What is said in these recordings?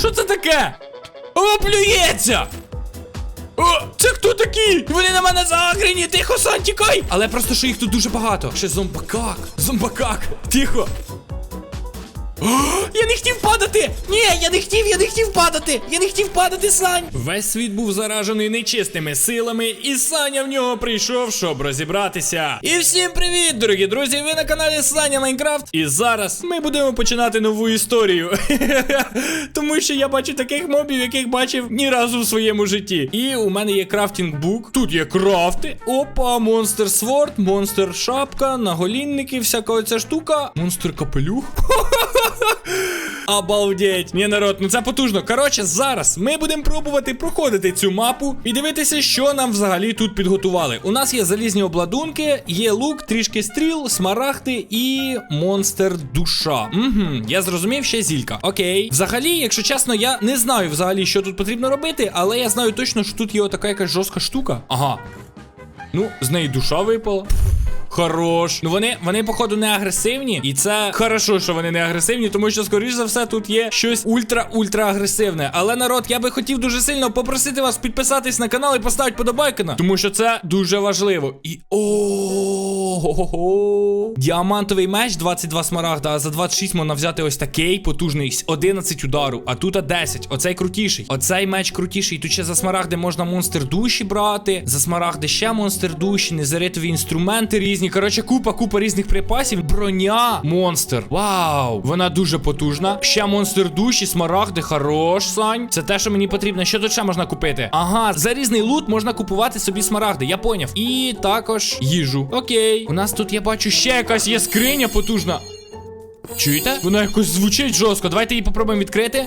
Що це таке? О, плюється! О, це хто такі? Вони на мене загрені, тихо, Сан, тікай! Але просто що їх тут дуже багато. Ще зомбакак. Зомбакак. Тихо. Я не хотів падати! Ні, я не хотів, я не хотів падати! Я не хотів падати, Сань! Весь світ був заражений нечистими силами, і Саня в нього прийшов, щоб розібратися. І всім привіт, дорогі друзі! Ви на каналі Саня Майнкрафт. І зараз ми будемо починати нову історію. Тому що я бачу таких мобів, яких бачив ні разу в своєму житті. І у мене є крафтінг бук. Тут є крафти. Опа, монстр сворд, монстр шапка, наголінники, всяка оця штука. Монстр капелюх. Обалдеть. Ні, народ, ну це потужно. Коротше, зараз ми будемо пробувати проходити цю мапу і дивитися, що нам взагалі тут підготували. У нас є залізні обладунки, є лук, трішки стріл, смарагди і монстр душа. Угу, я зрозумів, ще зілька. Окей. Взагалі, якщо чесно, я не знаю взагалі, що тут потрібно робити, але я знаю точно, що тут є отака якась жорстка штука. Ага. Ну, з неї душа випала. Хорош. Ну вони, вони, походу, не агресивні. І це хорошо, що вони не агресивні, тому що, скоріш за все, тут є щось ультра-ультра агресивне. Але народ, я би хотів дуже сильно попросити вас підписатись на канал і поставити подобайкана, тому що це дуже важливо. І о Діамантовий меч 22 смарагда, а за 26 можна взяти ось такий потужний 11 удару, а тут 10. Оцей крутіший. Оцей меч крутіший. Тут ще за смарагди можна монстр душі брати. За смарагди ще монстр душі, незаритові інструменти різні. Коротше, купа, купа різних припасів. Броня, монстр. Вау! Вона дуже потужна. Ще монстр душі, смарагди, хорош, Сань. Це те, що мені потрібно. Що тут ще можна купити? Ага, за різний лут можна купувати собі смарагди, я поняв. І також їжу. Окей. У нас тут я бачу ще якась є скриня потужна. Чуєте? Вона якось звучить жорстко. Давайте її попробуємо відкрити.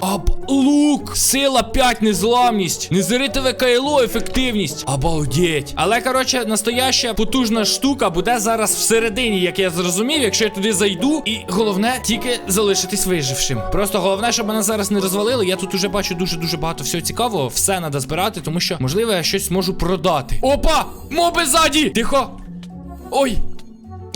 О, аб, лук, сила 5, незламність, незаритове кайло, ефективність. Обалдеть. Але, коротше, настояща потужна штука буде зараз всередині, як я зрозумів, якщо я туди зайду. І головне, тільки залишитись вижившим. Просто головне, щоб мене зараз не розвалили. Я тут уже бачу дуже-дуже багато всього цікавого. Все треба збирати, тому що, можливо, я щось можу продати. Опа! Моби ззаді! Тихо! Ой!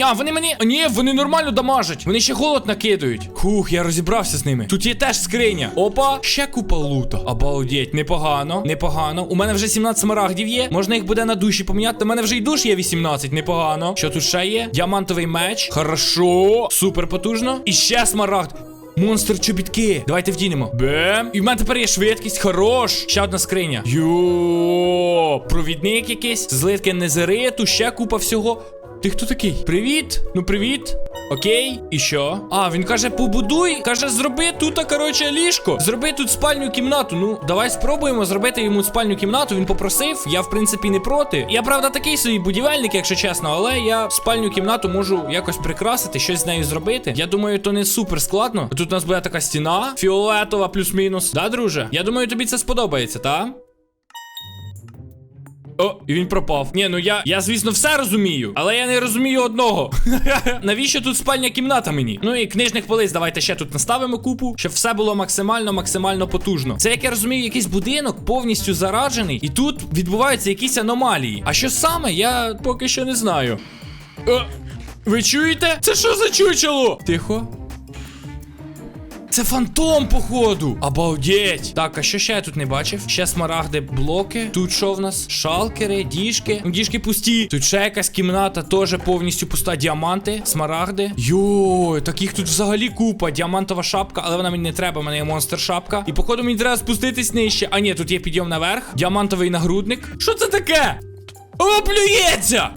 А, вони мені. А, Ні, вони нормально дамажать. Вони ще голод накидають. Хух, я розібрався з ними. Тут є теж скриня. Опа, ще купа лута. Обалдеть, непогано, непогано. У мене вже 17 смарагдів є. Можна їх буде на душі поміняти. У мене вже й душ є 18, непогано. Що тут ще є? Діамантовий меч. Хорошо. Супер потужно. І ще смарагд. Монстр чобітки. Давайте вдінемо. Бем. І в мене тепер є швидкість. Хорош. Ще одна скриня. Йо. Провідник якийсь. Злитки незериту, ще купа всього. Ти хто такий? Привіт? Ну привіт. Окей, і що? А, він каже, побудуй. Каже, зроби тут, коротше, ліжко. Зроби тут спальню кімнату. Ну, давай спробуємо зробити йому спальню кімнату. Він попросив. Я, в принципі, не проти. Я, правда, такий собі будівельник, якщо чесно, але я спальню кімнату можу якось прикрасити, щось з нею зробити. Я думаю, то не супер складно. Тут у нас буде така стіна, фіолетова, плюс-мінус. Да, друже? Я думаю, тобі це сподобається, та? О, і він пропав. Ні, ну я, я, звісно, все розумію, але я не розумію одного. Навіщо тут спальня кімната мені? Ну і книжних полиць давайте ще тут наставимо купу, щоб все було максимально, максимально потужно. Це, як я розумію, якийсь будинок повністю зараджений, і тут відбуваються якісь аномалії. А що саме, я поки що не знаю. О, ви чуєте? Це що за чучело? Тихо. Це фантом, походу. Обалдеть. Так, а що ще я тут не бачив? Ще смарагди, блоки. Тут що в нас? Шалкери, діжки. Ну, діжки пусті. Тут ще якась кімната, теж повністю пуста. Діаманти, смарагди. Йой, таких тут взагалі купа. Діамантова шапка, але вона мені не треба. У мене є монстр шапка. І походу мені треба спуститись нижче. А ні, тут є підйом наверх. Діамантовий нагрудник. Що це таке? О, плюється!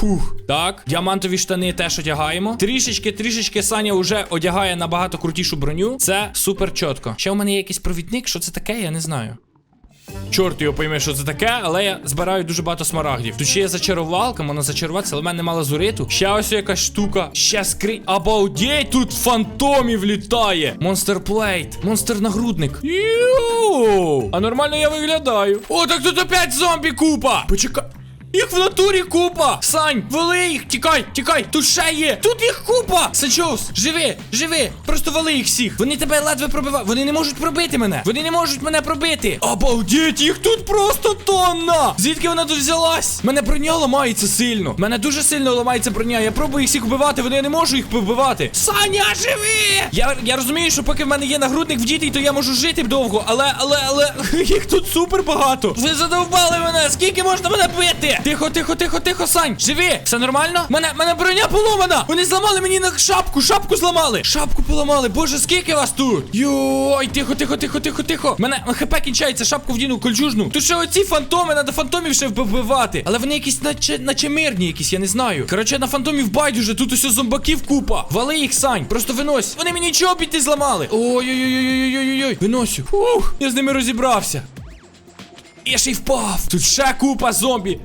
Фух, так, діамантові штани теж одягаємо. Трішечки, трішечки Саня вже одягає набагато крутішу броню. Це супер чітко. Ще у мене є якийсь провідник, що це таке, я не знаю. Чорт його пойме, що це таке, але я збираю дуже багато смарагдів. Тут ще є зачарувалка, можна зачаруватися, але в мене нема лазуриту. Ще ось якась штука. Ще скринь. Обалдеть, тут фантомів літає. Монстер плейт, монстр нагрудник. Йоу! А нормально я виглядаю. О, так тут опять зомбі купа! Почекай. Їх в натурі купа! Сань, вали їх! Тікай, тікай! Тут ще є! Тут їх купа! Санчоус, живи, живи! Просто вали їх всіх! Вони тебе ледве пробивають. Вони не можуть пробити мене! Вони не можуть мене пробити! Обалдеть, їх тут просто тонна! Звідки вона тут взялась? Мене броня ламається сильно. Мене дуже сильно ламається броня. Я пробую їх всіх вбивати, вони я не можу їх побивати. Саня, живи! Я, я розумію, що поки в мене є нагрудник вдітий, то я можу жити довго, але, але, але їх тут супер багато. Ви задовбали мене! Скільки можна мене бити? Тихо, тихо, тихо, тихо, Сань. Живи! Все нормально? Мене, мене броня поломана! Вони зламали мені на шапку, шапку зламали! Шапку поламали. Боже, скільки вас тут? Йой, тихо, тихо, тихо, тихо, тихо. Мене хп кінчається, шапку вдіну, кольчужну. Тут ще оці фантоми, треба фантомів ще вбивати. Але вони якісь наче, наче мирні якісь, я не знаю. Коротше, на фантомів байдуже, тут ось зомбаків купа. Вали їх, Сань, просто винось. Вони мені чобіти зламали. Ой-ой-ой-ой-ой-ой-ой. Виносю. Ух, я з ними розібрався. Я ще й впав. Тут ще купа зомбі.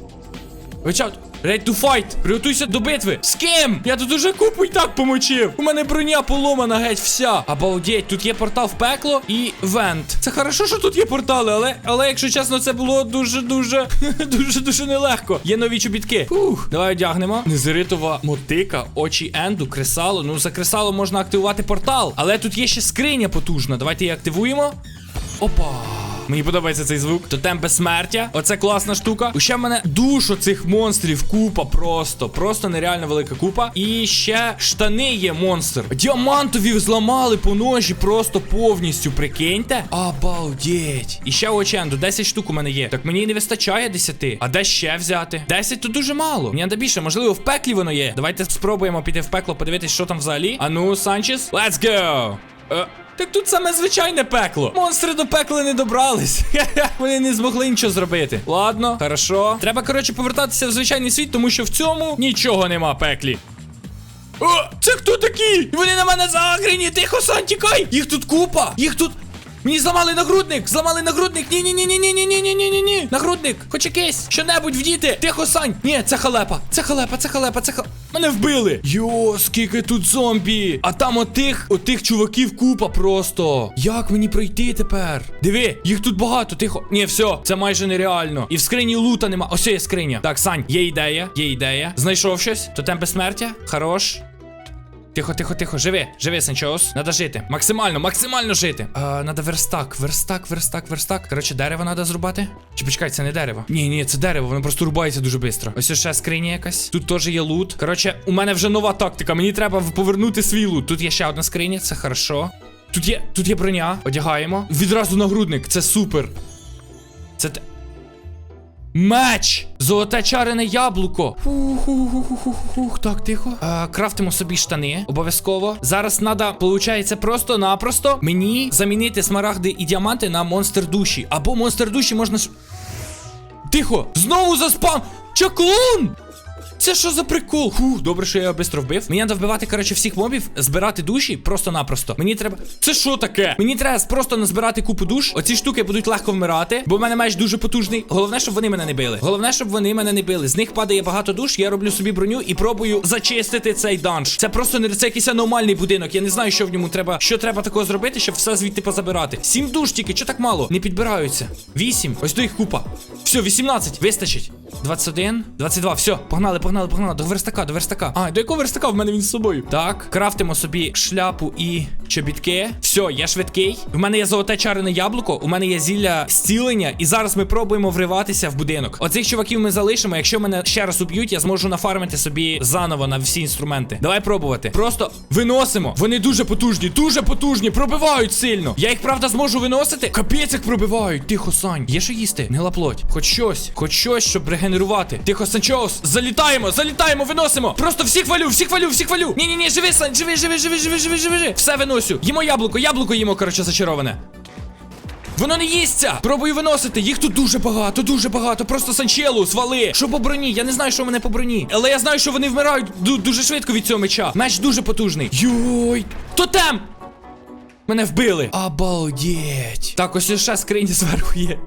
Watch out. Ready to fight. Приготуйся до битви. З ким? Я тут уже купу і так помочив. У мене броня поломана геть вся. Обалдеть, тут є портал в пекло і вент. Це хорошо, що тут є портали, але, але якщо чесно, це було дуже-дуже, дуже-дуже нелегко. Є нові чобітки. Фух, давай одягнемо. Незеритова мотика, очі енду, кресало. Ну, за кресало можна активувати портал. Але тут є ще скриня потужна. Давайте її активуємо. Опа. Мені подобається цей звук. Тотем безсмертя. Оце класна штука. Ще в мене душу цих монстрів купа просто. Просто нереально велика купа. І ще штани є монстр. Діамантові зламали по ножі просто повністю. Прикиньте. Обалдеть. І ще оченду. 10 штук у мене є. Так мені не вистачає 10. А де ще взяти? 10 то дуже мало. Мені треба більше. Можливо, в пеклі воно є. Давайте спробуємо піти в пекло, подивитись, що там взагалі. Ану, Санчес. Let's go. Е, так тут саме звичайне пекло. Монстри до пекла не добрались. Вони не змогли нічого зробити. Ладно, хорошо. Треба, коротше, повертатися в звичайний світ, тому що в цьому нічого нема пеклі. О, це хто такі? Вони на мене загрені. Тихо, Сан, тікай! Їх тут купа! Їх тут. Мені зламали нагрудник! Зламали нагрудник! Ні, ні, ні, ні, ні, ні, ні, ні, ні, ні, ні. Нагрудник! Хоч якийсь! Що-небудь вдіти! Тихо, Сань! Ні, це халепа! Це халепа, це халепа, це халепа. Мене вбили! Йо, скільки тут зомбі! А там отих, отих чуваків купа просто. Як мені пройти тепер? Диви, їх тут багато, тихо. Ні, все, це майже нереально. І в скрині лута нема. Ось є скриня. Так, Сань, є ідея, є ідея. Знайшов щось? Тотем безсмертя? Хорош. Тихо, тихо, тихо, живи, живи, Санчоус. Надо жити. Максимально, максимально жити. А, надо верстак, верстак, верстак, верстак. Коротше, дерево надо зрубати. Чи почекай, це не дерево. Ні, ні, це дерево, воно просто рубається дуже швидко. Ось ще скриня якась. Тут теж є лут. Коротше, у мене вже нова тактика. Мені треба повернути свій лут. Тут є ще одна скриня, це хорошо. Тут є, тут є броня. Одягаємо. Відразу нагрудник, це супер. Це те. Меч! Золоте чарене яблуко. Ух, так, тихо. А, крафтимо собі штани. Обов'язково. Зараз треба, виходить, просто-напросто мені замінити смарагди і діаманти на монстр душі. Або монстр душі можна. Тихо! Знову заспам! Чаклун! Це що за прикол? Фух, добре, що я його швидко вбив. Мені треба вбивати, коротше, всіх мобів, збирати душі просто-напросто. Мені треба. Це що таке? Мені треба просто назбирати купу душ. Оці штуки будуть легко вмирати, бо в мене меч дуже потужний. Головне, щоб вони мене не били. Головне, щоб вони мене не били. З них падає багато душ. Я роблю собі броню і пробую зачистити цей данж. Це просто не це якийсь аномальний будинок. Я не знаю, що в ньому треба. Що треба такого зробити, щоб все звідти позабирати. Сім душ тільки, чого так мало? Не підбираються. Вісім. Ось до їх купа. Все, 18. Вистачить. 21, 22. Все, погнали, погнали, погнали. До верстака, до верстака. А, до якого верстака? В мене він з собою. Так, крафтимо собі шляпу і чобітки. Все, я швидкий. У мене є золоте чарене яблуко, у мене є зілля зцілення, і зараз ми пробуємо вриватися в будинок. Оцих чуваків ми залишимо. Якщо мене ще раз уб'ють, я зможу нафармити собі заново на всі інструменти. Давай пробувати. Просто виносимо. Вони дуже потужні, дуже потужні, пробивають сильно. Я їх правда зможу виносити. Капець як пробивають. Тихо, Сань. Є що їсти? Гнила плоть. Хоч щось, хоч щось, щоб регенерувати. Тихо, Санчоус. Залітаємо, залітаємо, виносимо. Просто всіх валю, всіх валю, всіх валю. Ні, ні, ні, живи, Сань, живи, живи, живи, живи, живи, живи. Все виносю. Їмо яблуко, яблуко їмо, коротше, зачароване. Воно не їсться! Пробую виносити. Їх тут дуже багато, дуже багато. Просто санчелу, свали. Що по броні? Я не знаю, що в мене по броні. Але я знаю, що вони вмирають дуже швидко від цього меча. Меч дуже потужний. Йой! Тотем! Мене вбили. Обалдеть. Так, ось ще скрині зверху є.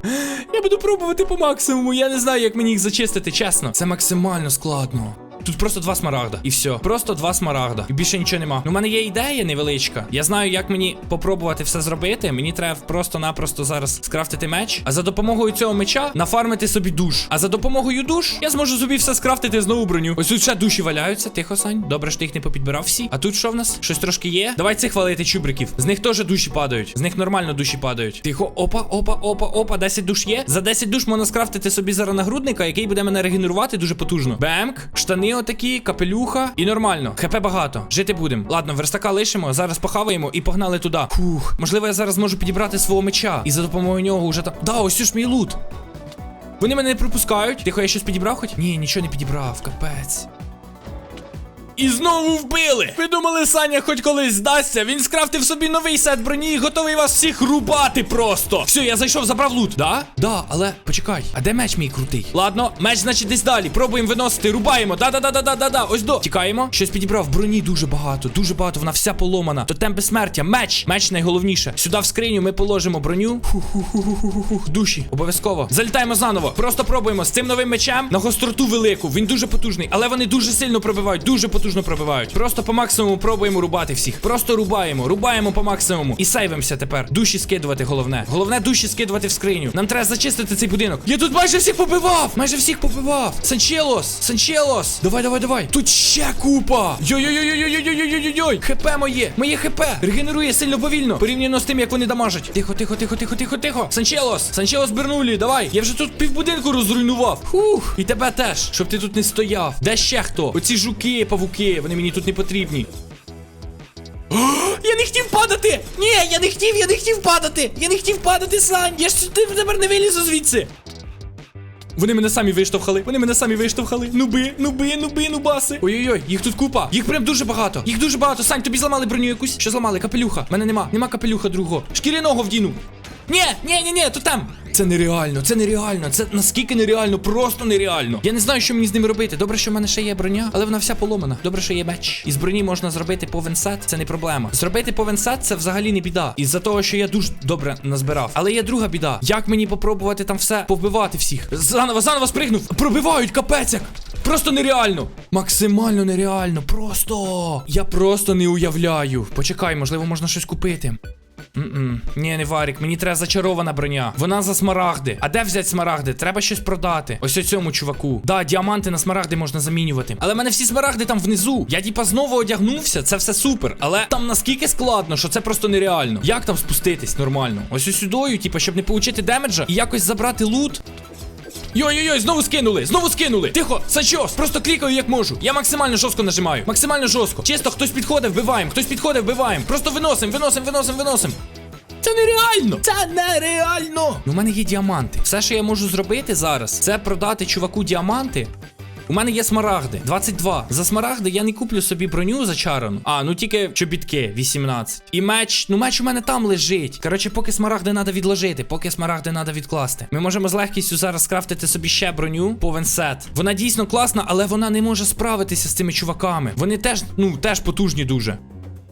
Я буду пробувати по максимуму. Я не знаю, як мені їх зачистити, чесно. Це максимально складно. Тут просто два смарагда. І все. Просто два смарагда. І більше нічого нема. Ну, у мене є ідея невеличка. Я знаю, як мені попробувати все зробити. Мені треба просто-напросто зараз скрафтити меч. А за допомогою цього меча нафармити собі душ. А за допомогою душ я зможу собі все скрафтити знову броню. Ось тут ще душі валяються. Тихо, Сань. Добре, що ти їх не попідбирав всі. А тут що в нас? Щось трошки є. Давай цих хвалити чубриків. З них теж душі падають. З них нормально душі падають. Тихо, опа, опа, опа, опа. 10 душ є. За 10 душ можна скрафтити собі зараз нагрудника, який буде мене регенерувати дуже потужно. Бемк, штани отакі, капелюха. І нормально. ХП багато. Жити будемо. Ладно, верстака лишимо. Зараз похаваємо і погнали туди. Фух. Можливо, я зараз можу підібрати свого меча. І за допомогою нього вже там. Да, ось ж мій лут. Вони мене не пропускають. Тихо, я щось підібрав хоч? Ні, нічого не підібрав, капець. І знову вбили! Ви думали, Саня хоч колись здасться? Він скрафтив собі новий сет броні і готовий вас всіх рубати просто. Все, я зайшов, забрав лут. Да? Да, але почекай. А де меч мій крутий? Ладно, меч, значить, десь далі. Пробуємо виносити, рубаємо. Да-да-да-да-да-да. Ось до. Тікаємо. Щось підібрав. Броні дуже багато, дуже багато. Вона вся поломана. Тотем безсмертя. Меч. Меч найголовніше. Сюди в скриню ми положимо броню. Фух, душі. Обов'язково. Залітаємо заново. Просто пробуємо з цим новим мечем на гостроту велику. Він дуже потужний, але вони дуже сильно пробивають, дуже потужно пробивають. Просто по максимуму пробуємо рубати всіх. Просто рубаємо, рубаємо по максимуму. І сейвимося тепер. Душі скидувати головне. Головне душі скидувати в скриню. Нам треба зачистити цей будинок. Я тут майже всіх побивав! Майже всіх побивав. Санчелос! Санчелос! Давай, давай, давай. Тут ще купа. Йой-йой-йой-йой-йой-йой-йой-йой. ХП моє. Моє ХП. Регенерує сильно повільно. Порівняно з тим, як вони дамажать. Тихо, тихо, тихо, тихо, тихо, тихо. Санчелос! Санчелос Бернулі, давай. Я вже тут півбудинку розруйнував. Фух. І тебе теж, щоб ти тут не стояв. Де ще хто? Оці жуки, павуки, вони мені тут не потрібні. Я не хотів падати! Ні, я не хотів, я не хотів падати! Я не хотів падати, Сань! Я ж ти- тепер не вилізу звідси! Вони мене самі виштовхали. Вони мене самі виштовхали. Нуби, нуби, нуби, нубаси. Ой-ой-ой, їх тут купа. Їх прям дуже багато. Їх дуже багато. Сань, тобі зламали броню якусь. Що зламали? Капелюха. Мене нема. Нема капелюха другого. Шкіряного вдіну. Ні, ні, ні, ні, то там. Це нереально, це нереально. Це наскільки нереально, просто нереально. Я не знаю, що мені з ними робити. Добре, що в мене ще є броня, але вона вся поломана. Добре, що є меч. Із броні можна зробити повенсет, це не проблема. Зробити повенсет це взагалі не біда. Із-за того, що я дуже добре назбирав. Але є друга біда. Як мені попробувати там все повбивати всіх? Заново, заново спригнув. Пробивають капець як. Просто нереально. Максимально нереально. Просто. Я просто не уявляю. Почекай, можливо, можна щось купити. Ні, не варік, мені треба зачарована броня. Вона за смарагди. А де взяти смарагди? Треба щось продати. Ось цьому чуваку. Да, діаманти на смарагди можна замінювати. Але в мене всі смарагди там внизу. Я типа знову одягнувся, це все супер. Але там наскільки складно, що це просто нереально. Як там спуститись нормально? Ось ось сюдою, типа, щоб не получити демеджа і якось забрати лут. Йой-йой-йой, знову скинули, знову скинули. Тихо, Санчос, просто клікаю як можу. Я максимально жорстко нажимаю. Максимально жорстко. Чисто хтось підходить, вбиваємо, хтось підходить, вбиваємо. Просто виносим, виносим, виносим, виносим. Це нереально! Це нереально! Ну, у мене є діаманти. Все, що я можу зробити зараз, це продати чуваку діаманти. У мене є смарагди 22. За смарагди я не куплю собі броню зачарану. А, ну тільки чобітки 18. І меч. Ну меч у мене там лежить. Коротше, поки смарагди треба відложити, поки смарагди треба відкласти. Ми можемо з легкістю зараз скрафтити собі ще броню повенсет. Вона дійсно класна, але вона не може справитися з цими чуваками. Вони теж, ну, теж потужні дуже.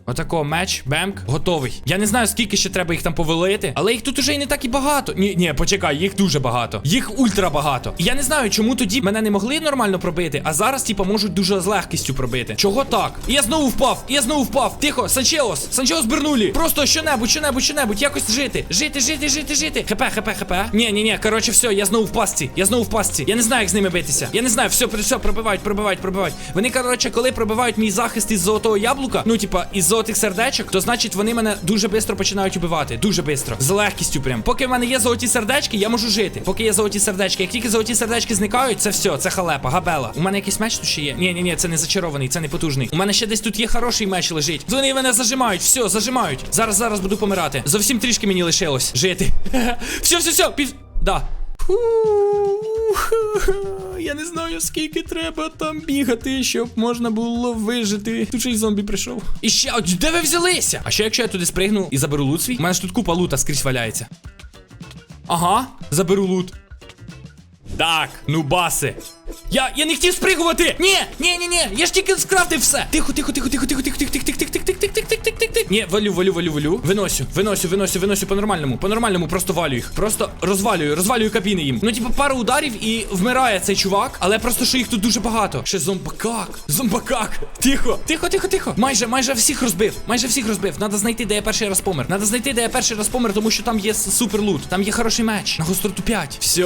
Отако, меч, бемк, готовий. Я не знаю, скільки ще треба їх там повелити, але їх тут уже і не так і багато. Ні, ні, почекай, їх дуже багато. Їх ультра багато. І я не знаю, чому тоді мене не могли нормально пробити, а зараз, типа, можуть дуже з легкістю пробити. Чого так? Я знову впав, я знову впав. Тихо, Санчеос, Санчеос Бернулі. Просто що-небудь, що-небудь, що-небудь, якось жити. Жити, жити, жити, жити. ХП, хп, хп. Ні, ні, ні, коротше, все, я знову в пастці. Я знову в пастці. Я не знаю, як з ними битися. Я не знаю, все, все, пробивають, пробивають, пробивають. Вони, коротше, коли пробивають мій захист із золотого яблука, ну, типа, із золотих сердечок, то значить вони мене дуже швидко починають убивати. Дуже швидко. З легкістю прям. Поки в мене є золоті сердечки, я можу жити. Поки є золоті сердечки. Як тільки золоті сердечки зникають, це все, це халепа, габела. У мене якийсь меч тут ще є. Ні, ні, ні, це не зачарований, це не потужний. У мене ще десь тут є хороший меч лежить. Вони мене зажимають, все, зажимають. Зараз, зараз буду помирати. Зовсім трішки мені лишилось жити. Все, все, все, пів. Да. Фух, Я не знаю, скільки треба там бігати, щоб можна було вижити. Тут ще й зомбі прийшов. І ще, от де ви взялися? А що якщо я туди спригну і заберу лут свій? У мене ж тут купа лута скрізь валяється. Ага, заберу лут. Так, ну баси. Я, я не хотів спригувати! Ні, ні, ні, ні, я ж тільки скрафтив все. Тихо, тихо, тихо, тихо, тихо, тихо, тихо, тихо, тихо, тихо, тихо, тихо, тихо, тихо, тихо. Ні, валю, валю, валю, валю. Виносю, виносю, виносю, виносю по-нормальному, по-нормальному, просто валю їх. Просто розвалюю, розвалюю кабіни їм. Ну, типу, пару ударів і вмирає цей чувак, але просто що їх тут дуже багато. Ще зомбакак. Зомбакак. Тихо, тихо, тихо, тихо. Майже, майже всіх розбив. Майже всіх розбив. Надо знайти, де я перший раз помер. Надо знайти, де я перший раз помер, тому що там є с- супер лут. Там є хороший меч. На гостроту 5. Все,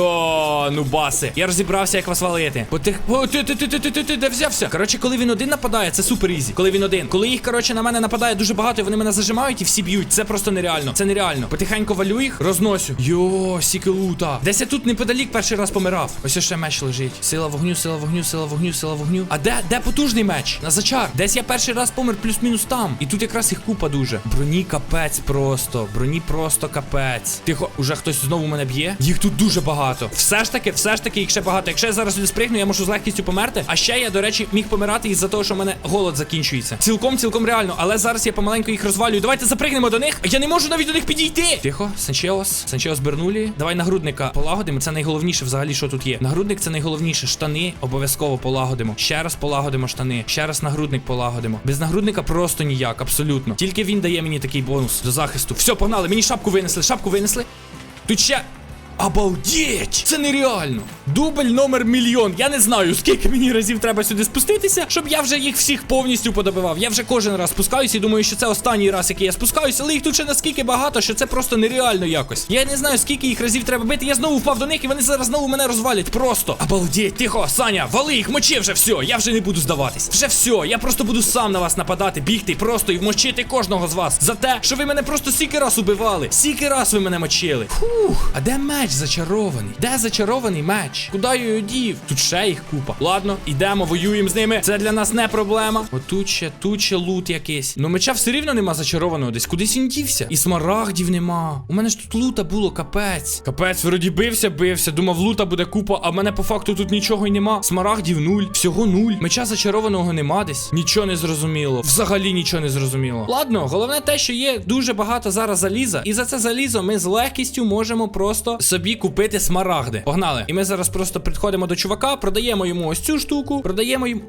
ну баси. Я розібрався, як вас валити. Бо ти. О, ти, ти, ти, ти, ти, ти, ти, де взявся? Коротше, коли він один нападає, це супер ізі. Коли він один. Коли їх, коротше, на мене нападає дуже багато, і вони мене зажимають і всі б'ють. Це просто нереально. Це нереально. Потихеньку валю їх, розносю. Йо, сіки лута. Десь я тут неподалік перший раз помирав. Ось ще меч лежить. Сила вогню, сила вогню, сила вогню, сила вогню. А де, де потужний меч? На зачар. Десь я перший раз помер плюс-мінус там. І тут якраз їх купа дуже. Броні капець просто. Броні просто капець. Тихо, уже хтось знову мене б'є. Їх тут дуже багато. Все ж таки, все ж таки, ще багато. Якщо я зараз сюди спригну, я можу з легкістю померти. А ще я, до речі, міг помирати із-за того, що в мене голод закінчується. Цілком, цілком реально. Але зараз я помаленьку їх розвалюю. Давайте запригнемо до них. Я не можу навіть до них підійти. Тихо, Санчеос. Санчеос Бернулі. Давай нагрудника полагодимо. Це найголовніше взагалі, що тут є. Нагрудник це найголовніше. Штани обов'язково полагодимо. Ще раз полагодимо штани. Ще раз нагрудник полагодимо. Без нагрудника просто ніяк, абсолютно. Тільки він дає мені такий бонус до захисту. Все, погнали. Мені шапку винесли. Шапку винесли. Тут ще. Обалдеть! Це нереально! Дубль номер мільйон. Я не знаю, скільки мені разів треба сюди спуститися, щоб я вже їх всіх повністю подобивав. Я вже кожен раз спускаюся і думаю, що це останній раз, який я спускаюся, але їх тут ще наскільки багато, що це просто нереально якось. Я не знаю, скільки їх разів треба бити. Я знову впав до них, і вони зараз знову мене розвалять. Просто обалдеть, тихо, Саня, вали їх, мочи вже все. Я вже не буду здаватись. Вже все. Я просто буду сам на вас нападати, бігти просто і вмочити кожного з вас за те, що ви мене просто стільки раз убивали. Стільки раз ви мене мочили. Фух, а де меч зачарований? Де зачарований меч? Куди я його дів? Тут ще їх купа. Ладно, ідемо, воюємо з ними. Це для нас не проблема. Отут ще, тут ще лут якийсь. Ну меча все рівно нема зачарованого десь. Кудись він дівся. І смарагдів нема. У мене ж тут лута було, капець. Капець, вроді бився, бився. Думав, лута буде купа, а в мене по факту тут нічого й нема. Смарагдів нуль. Всього нуль. Меча зачарованого нема десь. Нічого не зрозуміло. Взагалі нічого не зрозуміло. Ладно, головне те, що є дуже багато зараз заліза. І за це залізо ми з легкістю можемо просто собі купити смарагди. Погнали. І ми зараз просто підходимо до чувака, продаємо йому ось цю штуку, продаємо йому.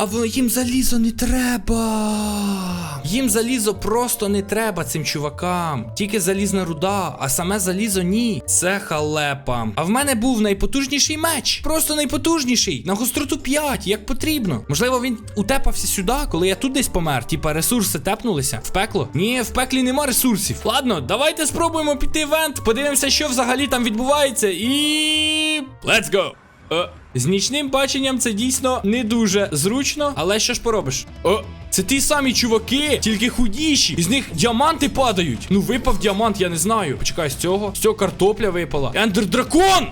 А в- їм залізо не треба. Їм залізо просто не треба цим чувакам. Тільки залізна руда, а саме залізо ні. Це халепа. А в мене був найпотужніший меч. Просто найпотужніший. На гостроту 5, як потрібно. Можливо, він утепався сюди, коли я тут десь помер. Типа ресурси тепнулися. В пекло? Ні, в пеклі нема ресурсів. Ладно, давайте спробуємо піти в івент, подивимося, що взагалі там відбувається. І. Let's go! Е, з нічним баченням це дійсно не дуже зручно, але що ж поробиш? О, це ті самі чуваки, тільки худіші. Із них діаманти падають. Ну, випав діамант, я не знаю. Почекай, з цього. З цього картопля випала. Ендер дракон!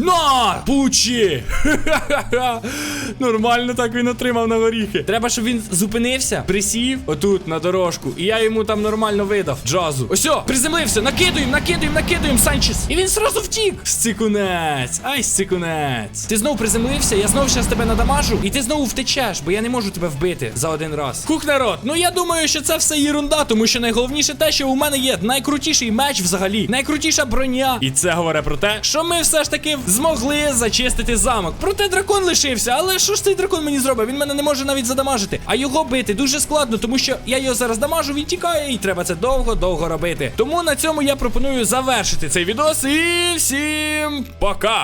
На! Получи! Нормально так він отримав на горіхи. Треба, щоб він зупинився, присів отут на дорожку. І я йому там нормально видав джазу. Ось, приземлився, накидуємо, накидуємо, накидуємо, Санчес. І він зразу втік. Сцикунець. Ай, сцикунець. Ти знову приземлився, я знову щас тебе надамажу, і ти знову втечеш, бо я не можу тебе вбити за один раз. Хух, народ, ну я думаю, що це все єрунда, тому що найголовніше те, що у мене є найкрутіший меч взагалі, найкрутіша броня. І це говорить про те, що ми все ж таки змогли зачистити замок. Проте дракон лишився, але що ж цей дракон мені зробить? Він мене не може навіть задамажити. А його бити дуже складно, тому що я його зараз дамажу, він тікає, і треба це довго-довго робити. Тому на цьому я пропоную завершити цей відос і всім пока!